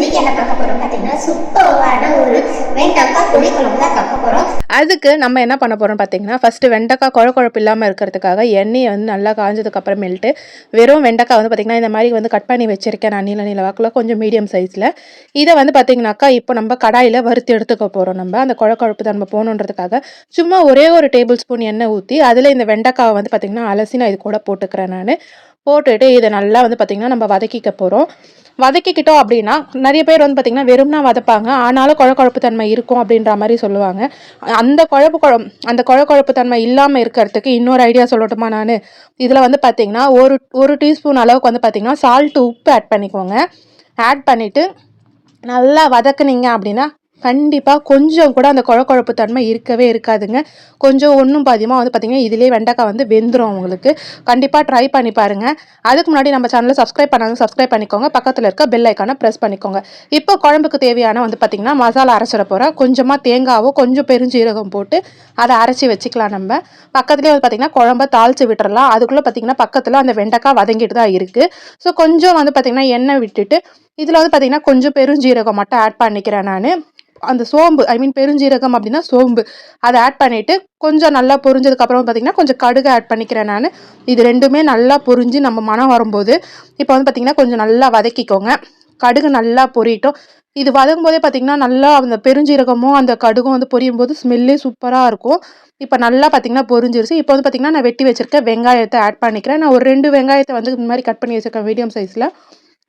இன்னைக்கு என்ன பார்க்க போறோம் பார்த்தீங்கன்னா சூப்பரான ஒரு வெண்டக்காய் புளிக்குழம்பு தான் பார்க்க போறோம் அதுக்கு நம்ம என்ன பண்ண போகிறோம் பார்த்தீங்கன்னா ஃபஸ்ட்டு வெண்டக்காய் குழ குழப்பு இல்லாமல் இருக்கிறதுக்காக எண்ணெயை வந்து நல்லா காஞ்சதுக்கு அப்புறமேல்ட்டு வெறும் வெண்டைக்காய் வந்து பார்த்திங்கன்னா இந்த மாதிரி வந்து கட் பண்ணி வச்சிருக்கேன் நான் நீல நீல வாக்கில் கொஞ்சம் மீடியம் சைஸில் இதை வந்து பார்த்திங்கனாக்கா இப்போ நம்ம கடாயில் வறுத்து எடுத்துக்க போகிறோம் நம்ம. அந்த குழ குழப்பு தான் நம்ம போகணுன்றதுக்காக. சும்மா ஒரே ஒரு டேபிள் ஸ்பூன் எண்ணெய் ஊற்றி அதில் இந்த வெண்டைக்காவை வந்து பார்த்திங்கன்னா அலசி நான் இது கூட போட்டுக்கிறேன் நான். போட்டுட்டு இதை நல்லா வந்து பார்த்திங்கன்னா நம்ம வதக்கிக்க போகிறோம் வதக்கிக்கிட்டோம் அப்படின்னா நிறைய பேர் வந்து பார்த்திங்கன்னா வெறும்னா வதப்பாங்க. ஆனாலும் குழ குழப்பு தன்மை இருக்கும் அப்படின்ற மாதிரி சொல்லுவாங்க. அந்த குழப்பு குழம் அந்த குழ குழப்பு தன்மை இல்லாமல் இருக்கிறதுக்கு இன்னொரு ஐடியா சொல்லட்டுமா நான்? இதில் வந்து பார்த்திங்கன்னா ஒரு ஒரு டீஸ்பூன் அளவுக்கு வந்து பார்த்திங்கன்னா சால்ட்டு உப்பு ஆட் பண்ணிக்கோங்க. ஆட் பண்ணிவிட்டு நல்லா வதக்குனீங்க அப்படின்னா கண்டிப்பாக கொஞ்சம் கூட அந்த குழ குழப்பு தன்மை இருக்கவே இருக்காதுங்க. கொஞ்சம் ஒன்றும் பாதியமாக வந்து பார்த்திங்கன்னா இதிலே வெண்டைக்காய் வந்து வெந்துடும் உங்களுக்கு. கண்டிப்பாக ட்ரை பண்ணி பாருங்கள் அதுக்கு முன்னாடி நம்ம சேனலை சப்ஸ்கிரைப் பண்ணாங்க சப்ஸ்கிரைப் பண்ணிக்கோங்க. பக்கத்தில் இருக்க பெல் ஐக்கானை ப்ரெஸ் பண்ணிக்கோங்க. இப்போ குழம்புக்கு தேவையான வந்து பார்த்திங்கன்னா மசாலா அரைச்சிட போகிறோம் கொஞ்சமாக தேங்காவோ கொஞ்சம் பெருஞ்சீரகம் போட்டு அதை அரைச்சி வச்சுக்கலாம் நம்ம. பக்கத்துலேயே வந்து பார்த்திங்கன்னா குழம்ப தாளித்து விட்டுறலாம். அதுக்குள்ளே பார்த்திங்கன்னா பக்கத்தில் அந்த வெண்டைக்காய் வதங்கிட்டு தான் இருக்குது ஸோ கொஞ்சம் வந்து பார்த்திங்கன்னா எண்ணெய் விட்டுட்டு இதில் வந்து பார்த்திங்கன்னா கொஞ்சம் பெருஞ்சீரகம் மட்டும் ஆட் பண்ணிக்கிறேன் நான். அந்த சோம்பு ஐ மீன் பெருஞ்சீரகம் அப்படின்னா சோம்பு. அதை ஆட் பண்ணிவிட்டு கொஞ்சம் நல்லா பொரிஞ்சதுக்கப்புறம் பார்த்திங்கன்னா கொஞ்சம் கடுகு ஆட் பண்ணிக்கிறேன் நான். இது ரெண்டுமே நல்லா பொரிஞ்சு நம்ம மனம் வரும்போது இப்போ வந்து பார்த்திங்கன்னா கொஞ்சம் நல்லா வதக்கிக்கோங்க. கடுகு நல்லா பொரியட்டும். இது வதங்கும் போதே பார்த்திங்கன்னா நல்லா அந்த பெருஞ்சீரகமும் அந்த கடுகும் வந்து பொரியும் போது ஸ்மெல்லே சூப்பராக இருக்கும். இப்போ நல்லா பார்த்திங்கன்னா பொரிஞ்சிருச்சு. இப்போ வந்து பார்த்திங்கன்னா நான் வெட்டி வச்சுருக்க வெங்காயத்தை ஆட் பண்ணிக்கிறேன். நான் ஒரு ரெண்டு வெங்காயத்தை வந்து இந்த மாதிரி கட் பண்ணி வச்சுருக்கேன் மீடியம் சைஸில்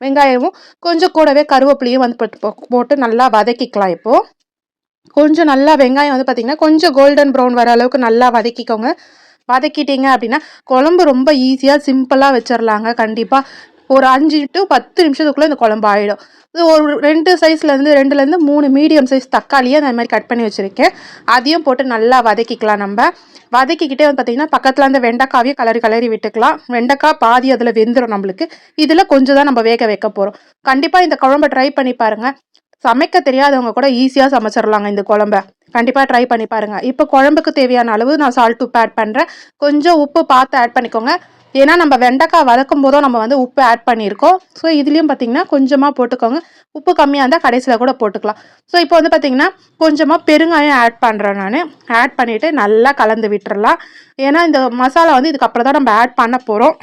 வெங்காயமும் கொஞ்சம் கூடவே கருவேப்பிலையும் வந்து போட்டு நல்லா வதக்கிக்கலாம் இப்போது கொஞ்சம் நல்லா வெங்காயம் வந்து பார்த்திங்கன்னா கொஞ்சம் கோல்டன் ப்ரௌன் வர அளவுக்கு நல்லா வதக்கிக்கோங்க. வதக்கிட்டீங்க அப்படின்னா குழம்பு ரொம்ப ஈஸியாக சிம்பிளாக வச்சிடலாங்க கண்டிப்பாக ஒரு அஞ்சு டு பத்து நிமிஷத்துக்குள்ளே இந்த குழம்பு ஆகிடும் இது ஒரு ரெண்டு சைஸ்லேருந்து ரெண்டுலேருந்து மூணு மீடியம் சைஸ் தக்காளியை அந்த மாதிரி கட் பண்ணி வச்சுருக்கேன். அதையும் போட்டு நல்லா வதக்கிக்கலாம் நம்ம. வதக்கிக்கிட்டே வந்து பார்த்திங்கன்னா பக்கத்தில் அந்த வெண்டைக்காவையும் கலரி கலரி விட்டுக்கலாம். வெண்டைக்காய் பாதி அதில் வெந்துடும் நம்மளுக்கு. இதில் கொஞ்சம் தான் நம்ம வேக வைக்க போகிறோம் கண்டிப்பாக இந்த குழம்பை ட்ரை பண்ணி பாருங்கள் சமைக்க தெரியாதவங்க கூட ஈஸியாக சமைச்சிடலாங்க இந்த குழம்ப. கண்டிப்பாக ட்ரை பண்ணி பாருங்கள் இப்போ குழம்புக்கு தேவையான அளவு நான் சால்ட் உப்பு ஆட் பண்ணுறேன் கொஞ்சம் உப்பு பார்த்து ஆட் பண்ணிக்கோங்க. ஏன்னா நம்ம வெண்டைக்காய் வதக்கும் போதும் நம்ம வந்து உப்பு ஆட் பண்ணியிருக்கோம். ஸோ இதுலேயும் பார்த்தீங்கன்னா கொஞ்சமாக போட்டுக்கோங்க. உப்பு கம்மியாக இருந்தால் கடைசியில் கூட போட்டுக்கலாம். ஸோ இப்போ வந்து பார்த்தீங்கன்னா கொஞ்சமாக பெருங்காயம் ஆட் பண்ணுறேன் நான். ஆட் பண்ணிவிட்டு நல்லா கலந்து விட்டுறலாம். ஏன்னா இந்த மசாலா வந்து இதுக்கப்புறம் தான் நம்ம ஆட் பண்ண போகிறோம்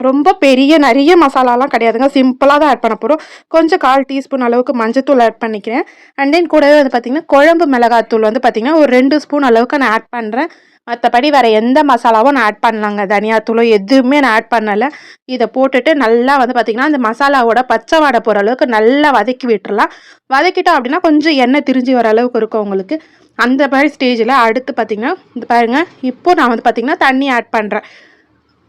ரொம்ப பெரிய நிறைய மசாலாலாம் கிடையாதுங்க. சிம்பிளாக தான் ஆட் பண்ண போகிறோம் கொஞ்சம் கால் டீஸ்பூன் அளவுக்கு மஞ்சத்தூள் ஆட் பண்ணிக்கிறேன். அண்ட் தென் கூடவே வந்து பார்த்திங்கன்னா குழம்பு மிளகாத்தூள் வந்து பார்த்திங்கன்னா ஒரு ரெண்டு ஸ்பூன் அளவுக்கு நான் ஆட் பண்ணுறேன் மற்றபடி வேறு எந்த மசாலாவும் நான் ஆட் பண்ணலாங்க. தனியாத்தூளோ எதுவுமே நான் ஆட் பண்ணலை. இதை போட்டுட்டு நல்லா வந்து பார்த்திங்கன்னா அந்த மசாலாவோட பச்சை வாடை போகிற அளவுக்கு நல்லா வதக்கி விட்டுறலாம். வதக்கிட்டோம் அப்படின்னா கொஞ்சம் எண்ணெய் திரிஞ்சு வர அளவுக்கு இருக்கும் உங்களுக்கு. அந்த மாதிரி ஸ்டேஜில் அடுத்து பார்த்திங்கன்னா இந்த பாருங்கள் இப்போது நான் வந்து பார்த்திங்கன்னா தண்ணி ஆட் பண்ணுறேன்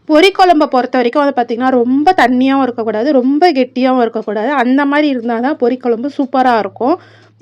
பொறி குழம்பை பொறுத்த வரைக்கும் வந்து பார்த்திங்கன்னா ரொம்ப தண்ணியாகவும் இருக்கக்கூடாது ரொம்ப கெட்டியாகவும் இருக்கக்கூடாது. அந்த மாதிரி இருந்தால் தான் பொறி குழம்பு சூப்பராக இருக்கும்.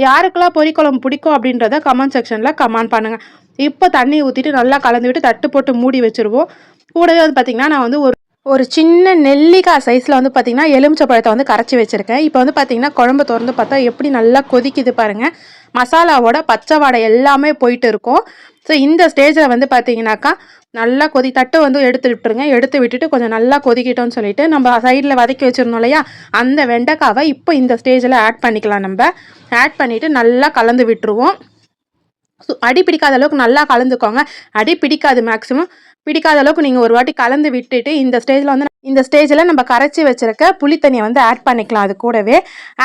யாருக்கெல்லாம் பொரிக்குழம்பு குழம்பு பிடிக்கும் அப்படின்றத கமெண்ட் செக்ஷனில் கமெண்ட் பண்ணுங்கள் இப்போ தண்ணி ஊற்றிட்டு நல்லா கலந்து விட்டு தட்டு போட்டு மூடி வச்சுருவோம். கூடவே வந்து பார்த்திங்கன்னா நான் வந்து ஒரு ஒரு சின்ன நெல்லிக்காய் சைஸில் வந்து பார்த்திங்கன்னா எலுமிச்சை பழத்தை வந்து கரைச்சி வச்சுருக்கேன். இப்போ வந்து பார்த்திங்கன்னா குழம்பு திறந்து பார்த்தா எப்படி நல்லா கொதிக்குது பாருங்கள் மசாலாவோட பச்சை வாடை எல்லாமே போயிட்டு இருக்கும். ஸோ இந்த ஸ்டேஜில் வந்து பார்த்தீங்கன்னாக்கா நல்லா கொதி தட்டு வந்து எடுத்து விட்டுருங்க. எடுத்து விட்டுட்டு கொஞ்சம் நல்லா கொதிக்கிட்டோம்னு சொல்லிட்டு நம்ம சைடில் வதக்கி வச்சுருந்தோம் இல்லையா? அந்த வெண்டைக்காவை இப்போ இந்த ஸ்டேஜில் ஆட் பண்ணிக்கலாம் நம்ம. ஆட் பண்ணிவிட்டு நல்லா கலந்து விட்டுருவோம். ஸோ அடி பிடிக்காத அளவுக்கு நல்லா கலந்துக்கோங்க. அடி பிடிக்காது மேக்ஸிமம் பிடிக்காத அளவுக்கு நீங்கள் ஒரு வாட்டி கலந்து விட்டுட்டு இந்த ஸ்டேஜில் வந்து இந்த ஸ்டேஜில் நம்ம கரைச்சி வச்சுருக்க புளித்தண்ணியை வந்து ஆட் பண்ணிக்கலாம் அது கூடவே.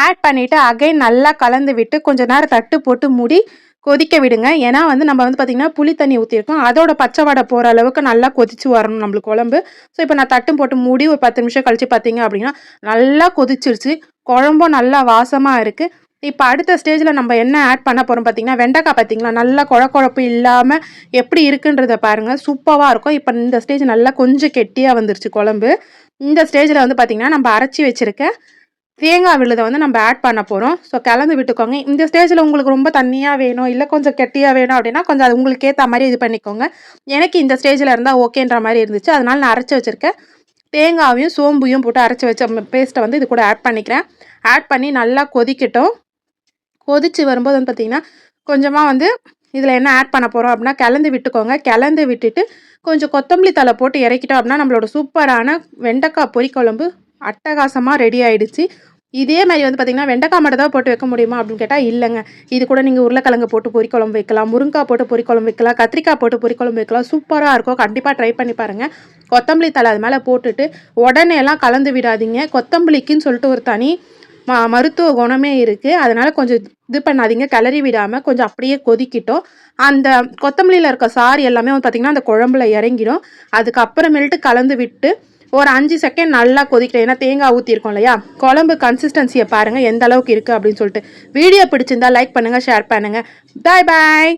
ஆட் பண்ணிவிட்டு அகைன் நல்லா கலந்து விட்டு கொஞ்சம் நேரம் தட்டு போட்டு மூடி கொதிக்க விடுங்க. ஏன்னா வந்து நம்ம வந்து பார்த்திங்கன்னா புளி தண்ணி ஊற்றிருக்கோம் அதோட பச்சை வடை போகிற அளவுக்கு நல்லா கொதிச்சு வரணும் நம்மளுக்கு குழம்பு ஸோ இப்போ நான் தட்டும் போட்டு மூடி ஒரு பத்து நிமிஷம் கழித்து பார்த்தீங்க அப்படின்னா நல்லா கொதிச்சிருச்சு. குழம்பும் நல்லா வாசமாக இருக்குது இப்போ அடுத்த ஸ்டேஜில் நம்ம என்ன ஆட் பண்ண போகிறோம் பார்த்தீங்கன்னா வெண்டைக்காய் பார்த்தீங்களா நல்லா குழ குழப்பு இல்லாமல் எப்படி இருக்குன்றத பாருங்கள் சூப்பராக இருக்கும். இப்போ இந்த ஸ்டேஜ் நல்லா கொஞ்சம் கெட்டியாக வந்துருச்சு குழம்பு. இந்த ஸ்டேஜில் வந்து பார்த்திங்கன்னா நம்ம அரைச்சி வச்சுருக்க தேங்காய் விழுதை வந்து நம்ம ஆட் பண்ண போகிறோம் ஸோ கலந்து விட்டுக்கோங்க. இந்த ஸ்டேஜில் உங்களுக்கு ரொம்ப தண்ணியாக வேணும் இல்லை கொஞ்சம் கெட்டியாக வேணும் அப்படின்னா கொஞ்சம் அது உங்களுக்கு ஏற்ற மாதிரி இது பண்ணிக்கோங்க. எனக்கு இந்த ஸ்டேஜில் இருந்தால் ஓகேன்ற மாதிரி இருந்துச்சு. அதனால் நான் அரைச்சி வச்சுருக்கேன் தேங்காவையும் சோம்பையும் போட்டு அரைச்சி வச்ச பேஸ்ட்டை வந்து இது கூட ஆட் பண்ணிக்கிறேன். ஆட் பண்ணி நல்லா கொதிக்கட்டும். கொதித்து வரும்போது வந்து பார்த்திங்கன்னா கொஞ்சமாக வந்து இதில் என்ன ஆட் பண்ண போகிறோம் அப்படின்னா கிளந்து விட்டுக்கோங்க. கிளந்து விட்டுட்டு கொஞ்சம் கொத்தமல்லி தலை போட்டு இறக்கிட்டோம் அப்படின்னா நம்மளோட சூப்பரான வெண்டைக்காய் பொரிக்குழம்பு அட்டகாசமாக ரெடி ஆகிடுச்சு இதே மாதிரி வந்து பார்த்திங்கன்னா வெண்டைக்காய் மட்டும் தான் போட்டு வைக்க முடியுமா அப்படின்னு கேட்டால் இல்லைங்க. இது கூட நீங்கள் உருளைக்கிழங்கு போட்டு பொரி வைக்கலாம் முருங்காய் போட்டு பொரி வைக்கலாம் கத்திரிக்காய் போட்டு பொரி வைக்கலாம் சூப்பராக இருக்கும். கண்டிப்பாக ட்ரை பண்ணி பாருங்கள் கொத்தமல்லி தலை அது மேலே போட்டுட்டு உடனே எல்லாம் கலந்து விடாதீங்க. கொத்தமல்லிக்குன்னு சொல்லிட்டு ஒரு தனி மருத்துவ குணமே இருக்குது அதனால் கொஞ்சம் இது பண்ணாதீங்க. கிளறி விடாமல் கொஞ்சம் அப்படியே கொதிக்கிட்டோம். அந்த கொத்தமல்லியில் இருக்க சாறு எல்லாமே வந்து பார்த்திங்கன்னா அந்த குழம்புல இறங்கிடும். அதுக்கப்புறமேல்ட்டு கலந்து விட்டு ஒரு அஞ்சு செகண்ட் நல்லா கொதிக்கல ஏன்னா தேங்காய் ஊற்றிருக்கோம் இல்லையா? குழம்பு கன்சிஸ்டன்சியை பாருங்கள் எந்த அளவுக்கு இருக்குது அப்படின்னு சொல்லிட்டு. வீடியோ பிடிச்சிருந்தா லைக் பண்ணுங்கள் ஷேர் பண்ணுங்கள் பாய் பாய்